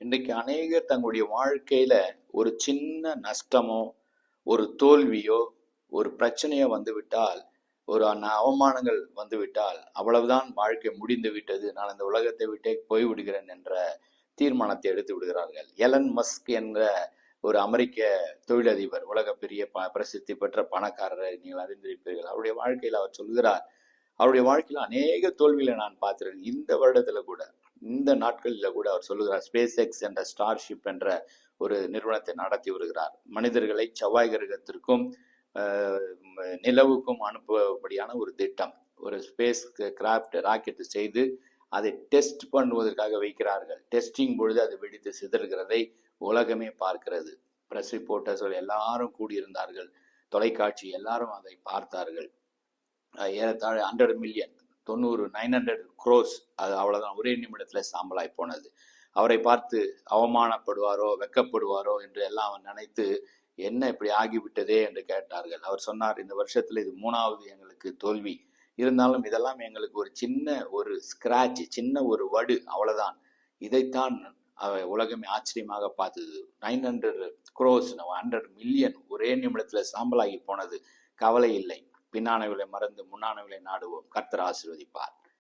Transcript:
இன்றைக்கு அநேகர் தங்களுடைய வாழ்க்கையில ஒரு சின்ன நஷ்டமோ ஒரு தோல்வியோ ஒரு பிரச்சனையோ வந்துவிட்டால் ஒரு அவமானங்கள் வந்துவிட்டால் அவ்வளவுதான் வாழ்க்கை முடிந்து விட்டது. நான் இந்த உலகத்தை விட்டே போய்விடுகிறேன் என்ற தீர்மானத்தை எடுத்து விடுகிறார்கள். எலன் மஸ்க் என்ற ஒரு அமெரிக்க தொழிலதிபர் உலக பெரிய ப பிரசித்தி பெற்ற பணக்காரரை நீங்கள் அறிந்திருப்பீர்கள். அவருடைய வாழ்க்கையில் அவர் சொல்கிறார் அவருடைய வாழ்க்கையில் அநேக தோல்விகளை நான் பார்த்திருக்கேன் இந்த வருடத்துல கூட இந்த நாட்களில் கூட அவர் சொல்லுகிறார் ஸ்பேஸ் எக்ஸ் என்ற ஸ்டார்ஷிப் என்ற ஒரு நிறுவனத்தை நடத்தி வருகிறார். மனிதர்களை செவ்வாய் கிரகத்திற்கும் நிலவுக்கும் அனுப்பும்படியான ஒரு திட்டம். ஒரு ஸ்பேஸ் கிராஃப்ட் ராக்கெட் செய்து அதை டெஸ்ட் பண்ணுவதற்காக வைக்கிறார்கள். டெஸ்டிங் பொழுது அது வெடித்து சிதறுகிறதை உலகமே பார்க்கிறது. ப்ரெஸ் ரிப்போர்ட்டர்ஸ் எல்லாரும் கூடியிருந்தார்கள். தொலைக்காட்சி எல்லாரும் அதை பார்த்தார்கள். ஏறத்தாழ ஹண்ட்ரட் மில்லியன் தொண்ணூறு நைன் ஹண்ட்ரட் க்ரோஸ் அது அவ்வளோதான் ஒரே நிமிடத்தில் சாம்பலாய் போனது. அவரை பார்த்து அவமானப்படுவாரோ வெக்கப்படுவாரோ என்று எல்லாம் அவன் நினைத்து என்ன இப்படி ஆகிவிட்டதே? என்று கேட்டார்கள். அவர் சொன்னார் இந்த வருஷத்தில் இது மூணாவது எங்களுக்கு தோல்வி. இருந்தாலும் இதெல்லாம் எங்களுக்கு ஒரு சின்ன ஒரு ஸ்கிராட்ச் சின்ன ஒரு வடு அவ்வளோதான் இதைத்தான் அவ உலகமே ஆச்சரியமாக பார்த்தது. Nine hundred crores hundred million ஒரே நிமிடத்தில் சாம்பலாகி போனது. கவலை இல்லை. பின்னானவர்களை மறந்து முன்னானவர்களை நாடுவோம். கர்த்தர் ஆசீர்வதிப்பார்.